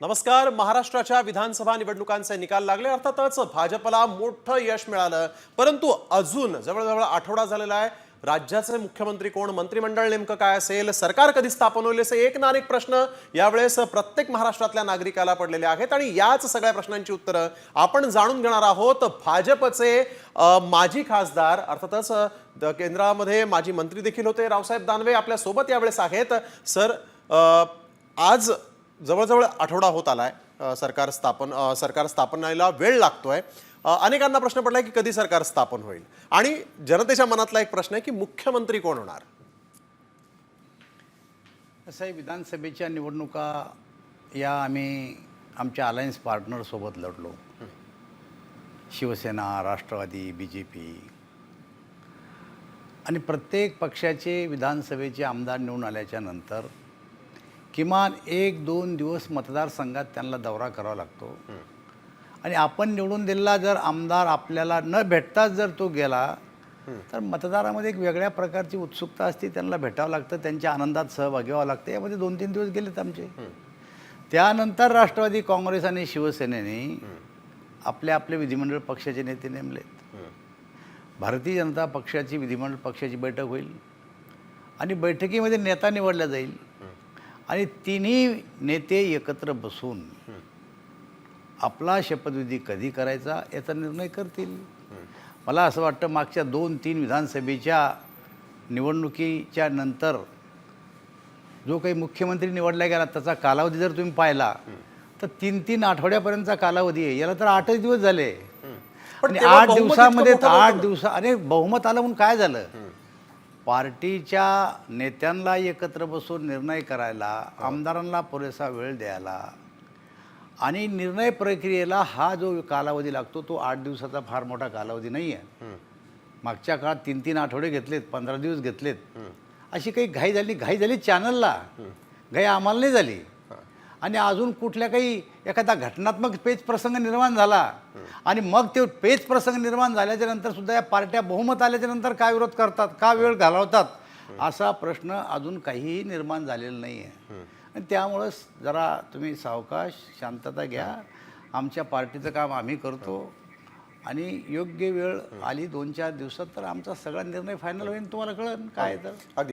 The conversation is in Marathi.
नमस्कार महाराष्ट्राच्या विधानसभा निवडणुकांचे निकाल लागले. अर्थातच भाजपला मोठं यश मिळालं. परंतु अजून जवळजवळ आठवडा झालेला आहे. राज्याचे मुख्यमंत्री कोण मंत्रिमंडळ नेमकं काय असेल सरकार कधी स्थापन होईल असे एक ना अनेक प्रश्न यावेळेस प्रत्येक महाराष्ट्रातल्या नागरिकाला पडलेले आहेत. आणि याच सगळ्या प्रश्नांची उत्तरं आपण जाणून घेणार आहोत. भाजपचे माजी खासदार अर्थातच द- केंद्रामध्ये माजी मंत्री देखील होते. रावसाहेब दानवे आपल्यासोबत यावेळेस आहेत. सर आज जवळजवळ आठवडा होत आलाय सरकार स्थापन सरकार स्थापनाला वेळ लागतोय. अनेकांना प्रश्न पडलाय की कधी सरकार स्थापन होईल? आणि जनतेच्या मनातला एक प्रश्न आहे की मुख्यमंत्री कोण होणार? असं आहे विधानसभेच्या निवडणुका या आम्ही आमच्या अलायन्स पार्टनरसोबत लढलो. Shiv Sena Rashtrawadi B J P आणि प्रत्येक पक्षाचे विधानसभेचे आमदार निवडून आल्याच्यानंतर किमान एक दोन दिवस मतदारसंघात त्यांना दौरा करावा लागतो. आणि आपण निवडून दिलेला जर आमदार आपल्याला न भेटताच जर तो गेला तर मतदारामध्ये एक वेगळ्या प्रकारची उत्सुकता असते त्यांना भेटावं लागतं त्यांच्या आनंदात सहभागी व्हावं लागतं. यामध्ये दोन तीन दिवस गेलेत आमचे. त्यानंतर राष्ट्रवादी काँग्रेस आणि शिवसेनेने आपले आपले विधिमंडळ पक्षाचे नेते नेमलेत. भारतीय जनता पक्षाची विधिमंडळ पक्षाची बैठक होईल आणि बैठकीमध्ये नेता निवडला जाईल. आणि तिन्ही नेते एकत्र बसून आपला शपथविधी कधी करायचा याचा निर्णय करतील. मला असं वाटतं मागच्या दोन तीन विधानसभेच्या निवडणुकीच्या नंतर जो काही मुख्यमंत्री निवडला गेला त्याचा कालावधी जर तुम्ही पाहिला तर तीन तीन आठवड्यापर्यंतचा कालावधी आहे. याला तर आठच दिवस झाले. आणि आठ दिवसामध्ये आठ दिवसा अरे बहुमत आलं म्हणून काय झालं? पार्टीच्या नेत्यांना एकत्र बसून निर्णय करायला आमदारांना पुरेसा वेळ द्यायला आणि निर्णय प्रक्रियेला हा जो कालावधी लागतो तो आठ दिवसाचा फार मोठा कालावधी नाही आहे. मागच्या काळात तीन तीन आठवडे घेतलेत पंधरा दिवस घेतलेत. अशी काही घाई झाली घाई झाली चॅनलला घाई आम्हाला नाही झाली. आणि अजून कुठल्या काही एखादा घटनात्मक पेच प्रसंग निर्माण झाला आणि मग ते पेच प्रसंग निर्माण झाल्याच्यानंतर सुद्धा या पार्ट्या बहुमत आल्याच्यानंतर का विरोध करतात का वेळ घालवतात असा प्रश्न अजून काहीही निर्माण झालेला नाही आहे आणि त्यामुळंच जरा तुम्ही सावकाश शांतता घ्या. आमच्या पार्टीचं काम आम्ही करतो आणि योग्य वेळ आली दोन चार दिवसात तर आमचा सगळा निर्णय फायनल होईल. तुम्हाला कळेल काय तर? अगदी.